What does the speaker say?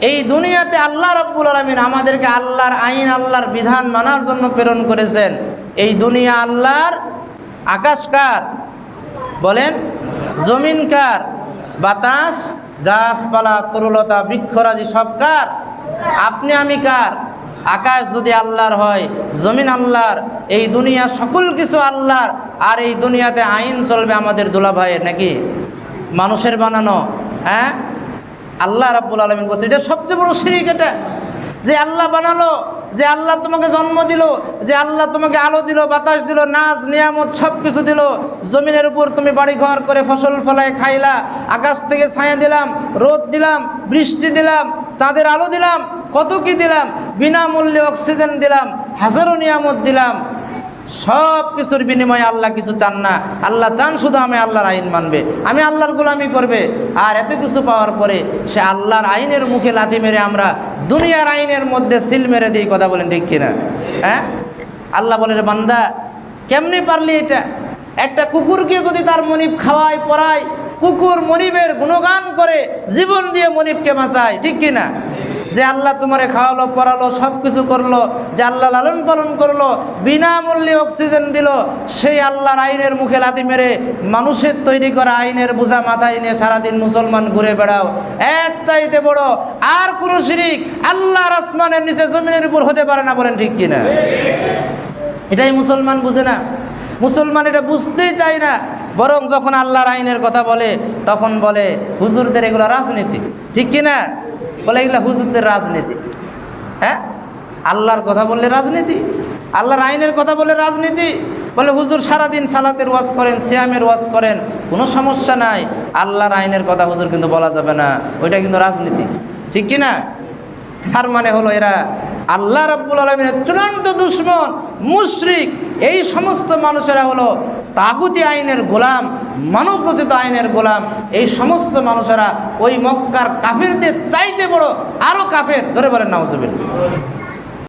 এই দুনিয়াতে আল্লাহ রব্বুল আলমিন আমাদেরকে আল্লাহর আইন, আল্লাহর বিধান মানার জন্য প্রেরণ করেছেন। এই দুনিয়া আল্লাহর আকাশ কার? বলেন, জমিন কার? বাতাস, গাছপালা, তরুলতা, বৃক্ষরাজি সব কার? আপনি, আমি কার? আকাশ যদি আল্লাহর হয়, জমিন আল্লাহর, এই দুনিয়া সকল কিছু আল্লাহর, আর এই দুনিয়াতে আইন চলবে আমাদের দুলাভাইয়ের নাকি? মানুষের বানানো হ্যাঁ? আল্লাহ রাব্বুল আলমিন বলছে, এটা সবচেয়ে বড় শিরিক এটা। যে আল্লাহ বানালো, যে আল্লাহ তোমাকে জন্ম দিল, যে আল্লাহ তোমাকে আলো দিল, বাতাস দিল নাচ নিয়ামত সব কিছু দিল, জমিনের উপর তুমি বাড়ি ঘর করে ফসল ফলায় খাইলা, আকাশ থেকে ছায়া দিলাম, রোদ দিলাম, বৃষ্টি দিলাম, চাঁদের আলো দিলাম, কত কি দিলাম, বিনামূল্যে অক্সিজেন দিলাম, হাজারো নিয়ামত দিলাম সব কিছুর বিনিময়ে আল্লাহ কিছু চান না। আল্লাহ চান শুধু আমি আল্লাহর আইন মানবে। আমি আল্লাহর গোলামি করবে। আর এত কিছু পাওয়ার পরে সে আল্লাহর আইনের মুখে লাথি মেরে আমরা দুনিয়ার আইনের মধ্যে সিল মেরে দিই, কথা বলেন ঠিক কিনা? হ্যাঁ? আল্লাহ বলে, রে বান্দা, কেমনি পারলি এটা? একটা কুকুরকে যদি তার মনিব খাওয়ায়, পড়ায়, কুকুর মনিবের গুণগান করে, জীবন দিয়ে মনিবকে বাঁচায়, ঠিক কিনা? যে আল্লাহ তোমারে খাওয়ালো, পড়ালো সব কিছু করল, যে আল্লাহ লালন পালন করল, বিনামূল্যে অক্সিজেন দিল, সেই আল্লাহর আইনের মুখে লাথি মেরে মানুষের তৈরি করা আইনের বোঝা মাথায় নিয়ে সারাদিন মুসলমান ঘুরে বেড়াও। এক চাইতে বড়, আর কোনো শিরিক আল্লাহর আসমানের নিচে জমিনের উপর হতে পারে না বলেন ঠিক কিনা? এটাই মুসলমান বুঝে না। মুসলমান এটা বুঝতেই চায় না। বরং যখন আল্লাহর আইনের কথা বলে, তখন বলে, হুজুরদের এগুলো রাজনীতি। ঠিক কি না বলে এগুলো হুজুরদের রাজনীতি। হ্যাঁ? আল্লাহর কথা বললে রাজনীতি, আল্লাহর আইনের কথা বলে রাজনীতি। বলে হুজুর সারাদিন সালাতের ওয়াজ করেন শ্যামের ওয়াজ করেন, কোনো সমস্যা নাই। আল্লাহর আইনের কথা হুজুর কিন্তু বলা যাবে না, ওইটা কিন্তু রাজনীতি। ঠিক কি না? তার মানে হলো এরা আল্লাহ রাব্বুল আলমিনের চূড়ান্ত দুশ্মন, মুশরিক। এই সমস্ত মানুষেরা হলো তাগুতি আইনের গোলাম মানব রচিত আইনের গোলাম এই সমস্ত মানুষেরা ওই মক্কার কাফেরদের চাইতে বড় আরও কাফের ধরে বলেন নাউজুবিল্লাহ।